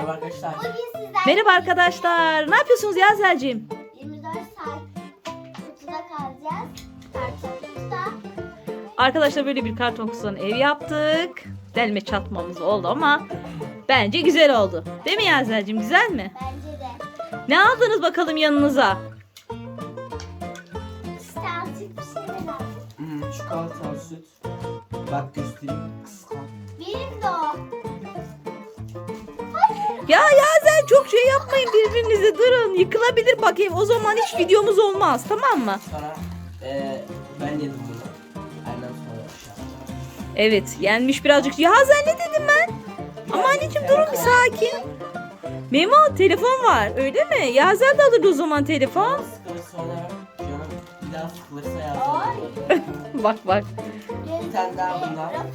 Merhaba arkadaşlar. Bugün sizlerle Merhaba arkadaşlar. Ne yapıyorsunuz Yazel'cim? 24 saat kutuda kalacağız. Karton kutuda. Arkadaşlar böyle bir karton kutudan ev yaptık. Delme çatmamız oldu ama bence güzel oldu. Değil mi Yazel'cim güzel mi? Bence de. Ne aldınız bakalım yanınıza? İşte azıcık bir şey de lazım. Hmm, çikolata, süt. Bak göstereyim. Ya Yazel çok şey yapmayın birbirinize durun. Yıkılabilir bak ev o zaman hiç videomuz olmaz tamam mı? Sonra eee ben yedim bunu. Annem sonra aşağı. Evet yenmiş birazcık. Yazel ne dedim ben? Ama anneciğim durun bir sakin. Memo telefon var öyle mi? Yazel de alırdı o zaman telefon. Sıkılır sonra canım bir daha sıkılırsa Ay. yazarım. Bak bak. Bir tane daha bundan. Var.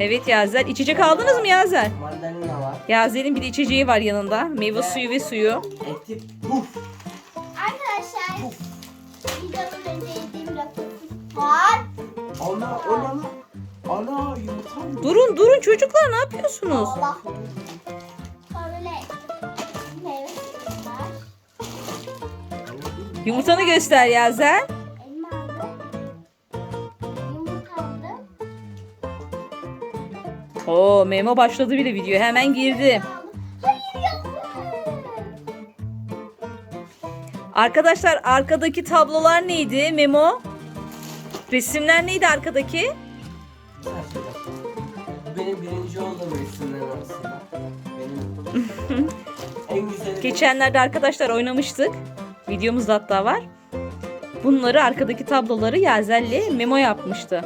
Evet Yazel içecek aldınız mı Yazel? Mandalina. Yazel'in bir de içeceği var yanında. Meyve suyu ve suyu. Eti puf. Arkadaşlar videodan önce yediğim Ruffles'ım var. Ana ana ana yumurta mı? Durun durun çocuklar ne yapıyorsunuz? Allah. Böyle meyve suyum var. Yumurtanı göster Yazel. Oo Memo başladı bile video hemen girdi. Arkadaşlar arkadaki tablolar neydi Memo? Resimler neydi arkadaki? Benim birinci olduğum resimler arasında. Benim en güzeli. Geçenlerde arkadaşlar oynamıştık. Videomuzda hatta var. Bunları arkadaki tabloları Yazel'le Memo yapmıştı.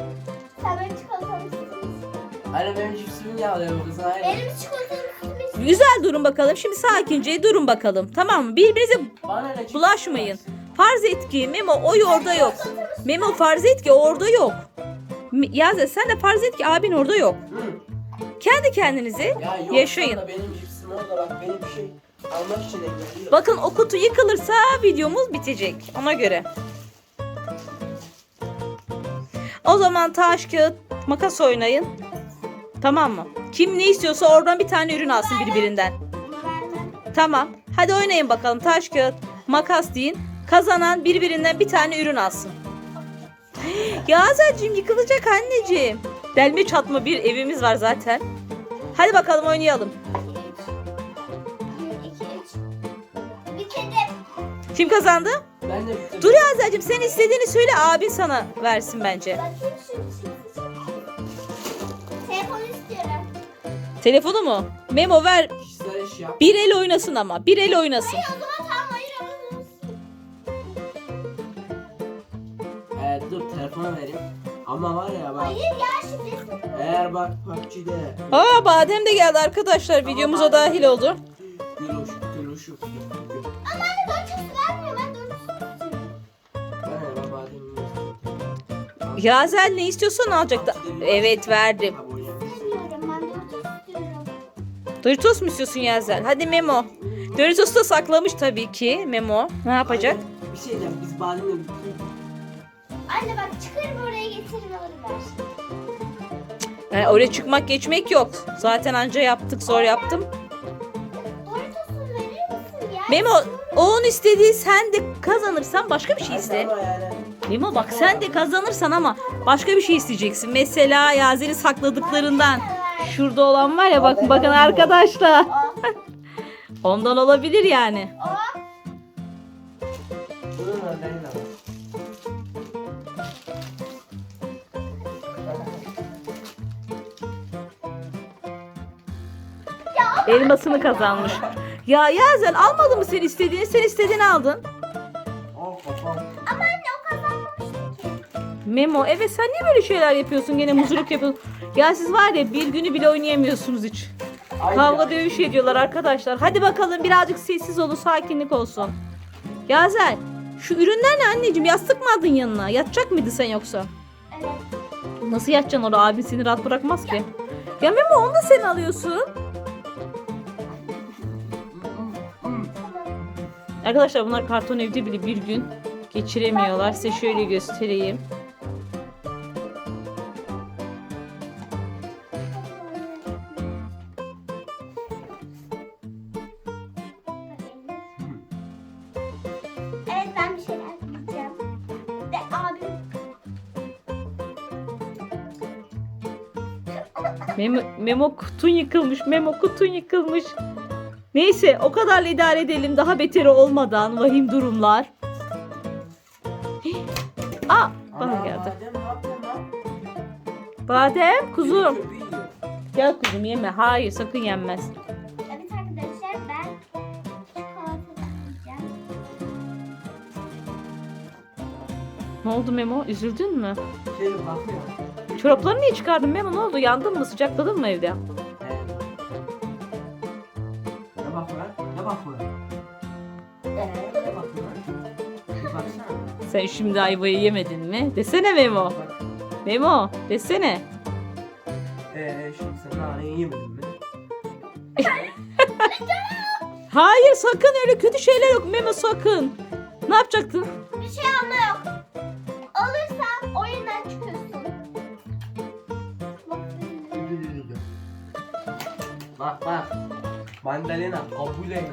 Anne benim cipsimin niye alıyor bu kız? Hayır. Benim çikolatamı. Güzel durun bakalım. Şimdi sakince durun bakalım. Tamam mı? Birbirinize Bana ne cips bulaşmayın. var? Farz et ki Memo o orada yok. Memo farz et ki orada yok. M- Yazel sen de farz et ki abin orada yok. Hı. Kendi kendinize Ya yok yaşayın. da benim cipsim orada bak benim bir şey almak için engelliyor. Bakın o kutu yıkılırsa videomuz bitecek. Ona göre. O zaman taş, kağıt, makas oynayın. Tamam mı? Kim ne istiyorsa oradan bir tane ürün alsın birbirinden. Tamam. Hadi oynayın bakalım. Taş, kağıt, makas deyin. Kazanan birbirinden bir tane ürün alsın. Ya Azelciğim yıkılacak anneciğim. Delme çatma bir evimiz var zaten. Hadi bakalım oynayalım. 1, 2, 3. Bitirdim. Kim kazandı? Ben de bitirdim. Dur ya Azelciğim sen istediğini söyle abin sana versin bence. Bakayım şu Telefonu mu? Memo ver. Kişisel eşya. Bir el oynasın ama. Bir el oynasın. Hayır o zaman tamam hayır alamıyorsun. Ee, dur telefonu vereyim. Ama var ya bak. Hayır ya şifresi. Eğer bak PUBG'de. Aa Badem de geldi arkadaşlar. Videomuza dahil oldu. Gülüş, gülüşü. Ama anne dönüşü vermiyor. Ben istiyorum. Ben de badem Yazel ne istiyorsan alacaktı. Evet verdim. Doritos mu istiyorsun Yazel? Hadi Memo. Doritos da saklamış tabii ki Memo. Ne yapacak? Bir şey diyeceğim biz bademle Anne bak çıkarım oraya getirin alırlar. Ee, oraya çıkmak geçmek yok. Zaten anca yaptık zor yaptım. Doritos'u verir misin ya? Memo o onun istediği sen de kazanırsan başka bir şey iste. Yani. Memo bak sen de kazanırsan ama başka bir şey isteyeceksin. Mesela Yazel'in sakladıklarından. Şurada olan var ya bakın bakın arkadaşlar. Ondan olabilir yani. Elmasını kazanmış. Ya Yazel almadı mı sen istediğini? Sen istediğini aldın. Ama Memo evet sen niye böyle şeyler yapıyorsun? Gene muzurluk yapıyorsun. Ya siz var ya bir günü bile oynayamıyorsunuz hiç. Ay Kavga ya. dövüş ediyorlar arkadaşlar. Hadi bakalım birazcık sessiz olun, sakinlik olsun. Yazel, şu ürünler ne anneciğim? Yastık mı aldın yanına? Yatacak mıydı sen yoksa? Evet. Nasıl yatacaksın orada? Abin seni rahat bırakmaz ki. Ya Memo onu da sen alıyorsun. Arkadaşlar bunlar karton evde bile bir gün geçiremiyorlar. Size şöyle göstereyim. Memo, Memo kutun yıkılmış. Memo kutun yıkılmış. Neyse o kadarla idare edelim. Daha beteri olmadan vahim durumlar. Aa bana Ana, geldi. Badem ne yapıyorsun lan? Badem kuzum. Yiyor. Gel kuzum yeme. Hayır sakın yenmez. Evet arkadaşlar ben çikolata yiyeceğim. Ne oldu Memo? Üzüldün mü? Şey bakıyor. Çoraplarını niye çıkardın Memo? Ne oldu? Yandın mı? Sıcakladın mı evde? Ne bak? Ne bak? Ee, ne bak lan? Bir baksana. Sen şimdi ayvayı yemedin mi? Desene Memo. Bak. Memo desene. Ee, şimdi sen naneyi yemedin mi? Hayır sakın öyle kötü şeyler yok Memo sakın. Ne yapacaktın? Bir şey ama yok. Bak bak. Mandalina kabul et.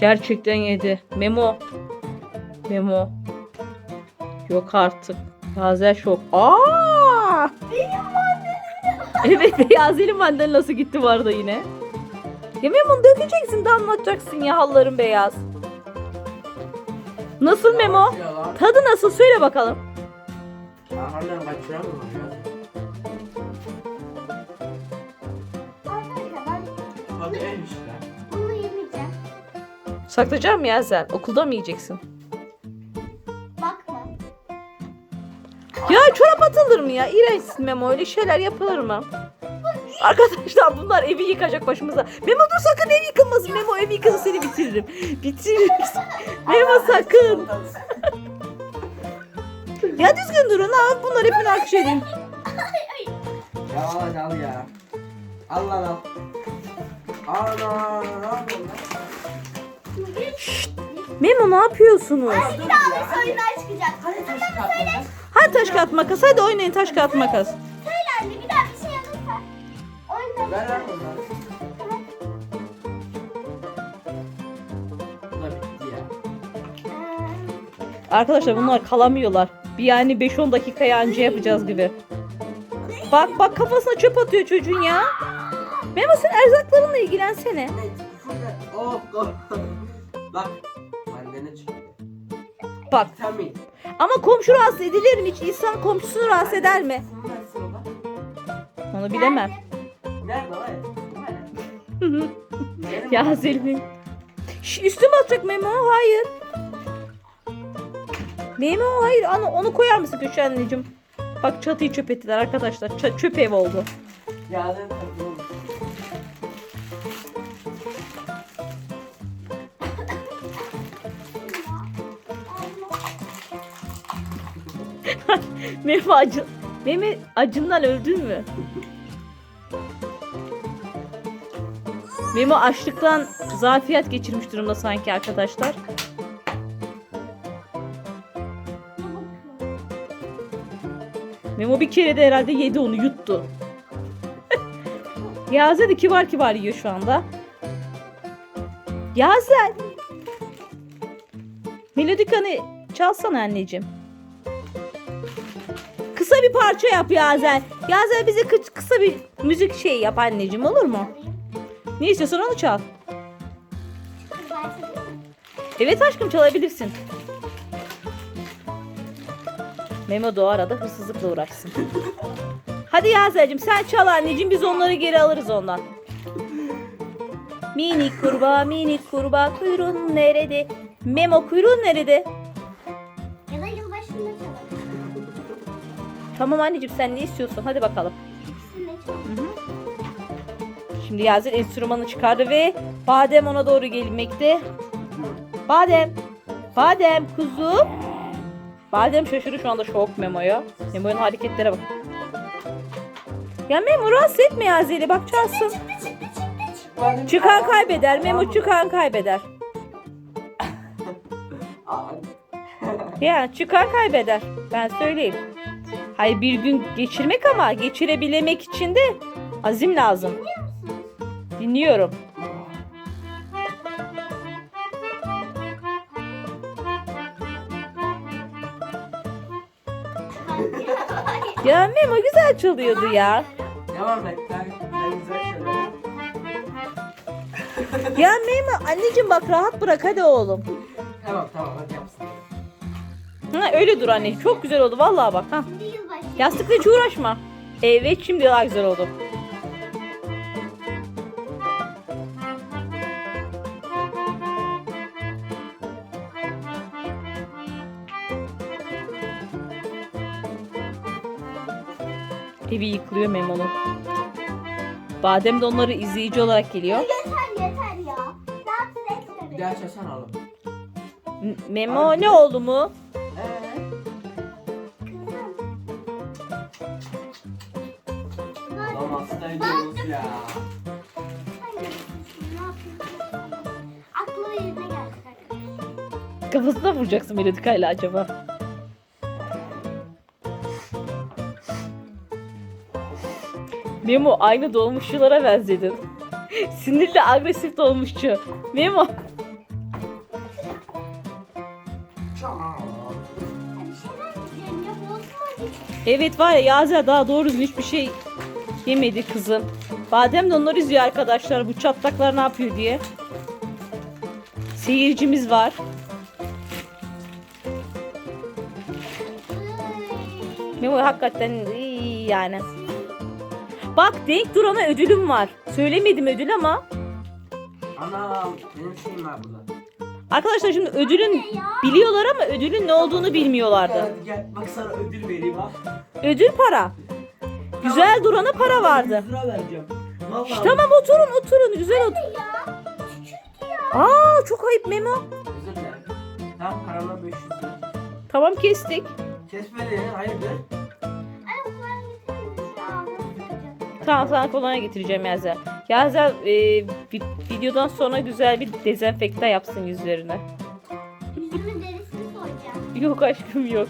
Gerçekten yedi. Memo. Memo. Yok artık. Yazel şok. Aa! Evet Yazel'in mandalinası gitti bu arada yine. Ya Memo dökeceksin damlatacaksın ya halların beyaz. Nasıl Memo? Tadı nasıl söyle bakalım. Arkamdan kaçıramıyorum ya. Arkadaşlar ben Tadı en işte. bunu yemeyeceğim. Saklayacağım ya Yazel. Okulda mı yiyeceksin? Bakma. Ya çorap atılır mı ya? İğrençsin Memo. Öyle şeyler yapılır mı? Arkadaşlar bunlar evi yıkacak başımıza. Memo dur sakın ev yıkılmasın. Memo ev yıkılsın seni bitiririm. Bitiririm. Memo sakın. Ya düzgün durun ha. Bunlar hepini akış edin. Ya al hadi al ya. Al lan al. Ana ne yapıyorsun lan? Memo ne yapıyorsunuz? Dur ya. Hadi taş kağıt makas. Hadi oynayın taş kağıt makas. Ver. Bu da bitti ya. Ee, Arkadaşlar bunlar kalamıyorlar. Bir yani 5-10 dakikaya anca yapacağız gibi. Bak bak kafasına çöp atıyor çocuğun ya. Memo sen erzaklarınla ilgilensene. Oh oh. Bak. Çıktı. Bak Vitamin. ama komşu rahatsız edilir mi hiç? İnsan komşusunu rahatsız eder mi? Onu bilemem. Ne? Benim ya. Şş, üstüme atacak Memo. Hayır. Memo hayır. Ana, onu koyar mısın köşe anneciğim? Bak çatıyı çöp ettiler arkadaşlar. Ç- çöp ev oldu. Takılmış. Memo acı. Memo acından öldün mü? Memo açlıktan zafiyet geçirmiş durumda sanki arkadaşlar. Memo bir kere de herhalde yedi onu yuttu. Yazel de kibar kibar yiyor şu anda. Yazel. Melodikanı çalsana anneciğim. Kısa bir parça yap Yazel. Yazel bize kı- kısa bir müzik şey yap anneciğim olur mu? Ne istiyorsan onu çal. Evet aşkım çalabilirsin. Memo da o arada hırsızlıkla uğraşsın. Hadi Yazel'cim sen çal anneciğim biz onları geri alırız ondan. Minik kurbağa minik kurbağa kuyruğun nerede? Memo kuyruğun nerede? Ya da yılbaşında çalalım. Tamam anneciğim sen ne istiyorsun hadi bakalım. İkisini de çalalım. Hı hı. Şimdi Yazel enstrümanı çıkardı ve Badem ona doğru gelmekte. Badem. Badem kuzum. Badem şaşırdı şu anda şok Memo'ya. Memo'nun hareketlere bak. Ya Memo rahatsız etme Yazel'i bak çalsın. Çıkan kaybeder. Memo çıkan kaybeder. Ya çıkan kaybeder. Ben söyleyeyim. Hayır bir gün geçirmek ama geçirebilmek için de azim lazım. Dinliyorum. ya Memo güzel çalıyordu ya. Devam et. Ya Memo anneciğim bak rahat bırak hadi oğlum. Tamam tamam hadi yapsın. Ha, öyle dur anne. Çok güzel oldu vallahi bak. Ha. Yastıkla hiç uğraşma. Evet şimdi daha güzel oldu. Evi yıkılıyor Memo'nun. Badem de onları izleyici olarak geliyor. Yeter yeter ya. Rahatsız etme Bir beni. daha çalsana oğlum. M- Memo ne oldu mu? Kızım. Ulan hasta ediyoruz ya. Kafasına vuracaksın Melodika'yla acaba. Memo aynı dolmuşçulara benzedin. Sinirli agresif dolmuşçu. Memo. Evet var ya Yazel daha doğru düzgün hiçbir şey yemedi kızım. Badem de onları izliyor arkadaşlar. Bu çatlaklar ne yapıyor diye. Seyircimiz var. Memo hakikaten iyi yani. Bak denk durana ödülüm var. Söylemedim ödül ama. Anam benim şeyim var burada. Arkadaşlar şimdi ödülün biliyorlar ama ödülün ne olduğunu bilmiyorlardı. Hadi gel bak sana ödül vereyim ha. Ödül para. Güzel durana para vardı. 100 lira vereceğim. Vallahi. Şş, tamam oturun oturun güzel otur. Ya küçük ya. Aa çok ayıp Memo. Özür dilerim. Tamam paramla 500 lira. Tamam kestik. Kesmedi hayırdır? Tamam sana kolonya getireceğim Yazel. Yazel e, vi- videodan sonra güzel bir dezenfekta yapsın yüzlerine. Yüzümün derisini soyacağım. Yok aşkım yok.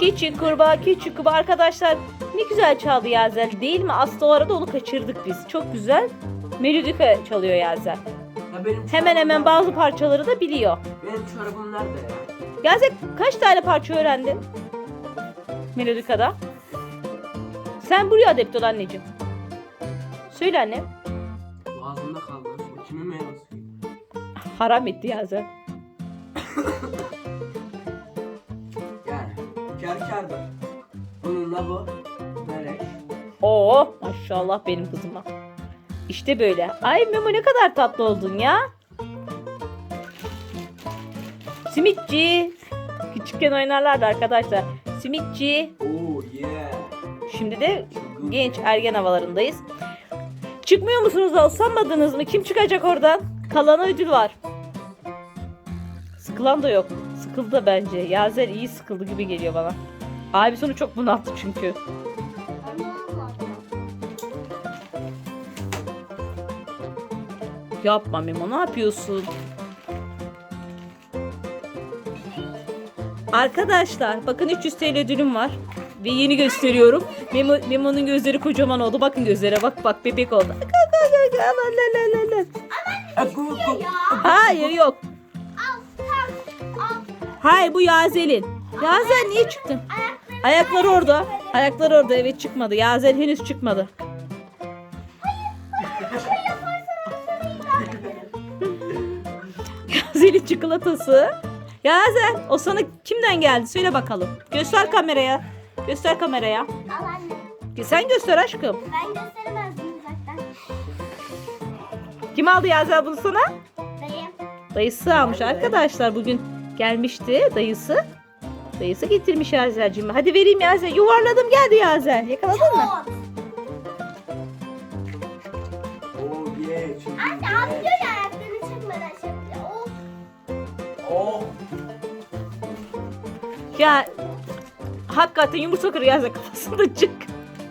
Küçük kurbağa küçük kurbağa arkadaşlar ne güzel çaldı Yazel değil mi? Aslında o arada onu kaçırdık biz. Çok güzel. Melodika çalıyor Yazel. Ya benim Hemen hemen bazı parçaları da biliyor. Benim çorabım nerede ya? Yazel kaç tane parça öğrendin? Melodika'da. Sen buraya adept ol anneciğim. Söyle anne. Boğazımda kaldı. Bu kimin meyvesi? Haram etti Yazel. Yani kar kardır. Bununla bu. Beleş. Oo maşallah benim kızıma. İşte böyle. Ay Memo ne kadar tatlı oldun ya. Simitçi. Küçükken oynarlardı arkadaşlar. Simitçi. Yeah. Şimdi de genç ergen havalarındayız. Çıkmıyor musunuz da usanmadınız mı? Kim çıkacak oradan? Kalana ödül var. Sıkılan da yok. Sıkıldı da bence. Yazer iyi sıkıldı gibi geliyor bana. Abi sonu çok bunalttı çünkü. Yapma Memo ne yapıyorsun? Arkadaşlar bakın 300 TL ödülüm var. Ve yeni gösteriyorum. Memo, Memo'nun gözleri kocaman oldu. Bakın gözlere bak bak bebek oldu. Hayır yok. Hayır bu Yazel'in. Yazel niye çıktın? Ayakları orada. Ayakları orada evet çıkmadı. Yazel henüz çıkmadı. Yazel'in çikolatası. Yazel o sana kimden geldi? Söyle bakalım. Göster kameraya. Göster kameraya. Al anne. Sen göster aşkım. Ben gösteremezdim uzaktan. Kim aldı Yazel bunu sana? Dayım. Dayısı almış arkadaşlar. Bugün gelmişti dayısı. Dayısı getirmiş Yazel'cim. Hadi vereyim Yazel. Yuvarladım geldi Yazel. Yakaladın mı? Oh yeah. Anne atlıyor ya ayaklarını çekmeden şey yapıyor. Of. Oh. Ya hakikaten yumurta kırıyor Yazel kafasında çık.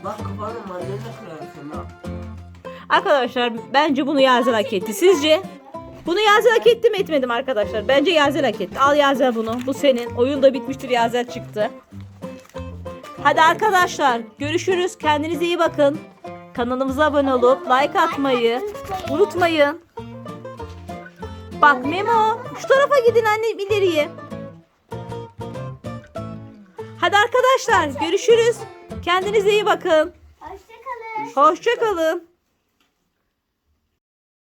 Bak kafanı mandalina kırarsın ha. Arkadaşlar bence bunu Yazel hak etti. Sizce? Bunu Yazel hak etti mi etmedi mi arkadaşlar? Bence Yazel hak etti. Al Yazel bunu. Bu senin. Oyun da bitmiştir Yazel çıktı. Hadi arkadaşlar görüşürüz. Kendinize iyi bakın. Kanalımıza abone olup like atmayı unutmayın. Bak Memo şu tarafa gidin anne ileriye. Hadi arkadaşlar görüşürüz. Kendinize iyi bakın. Hoşçakalın. Hoşçakalın.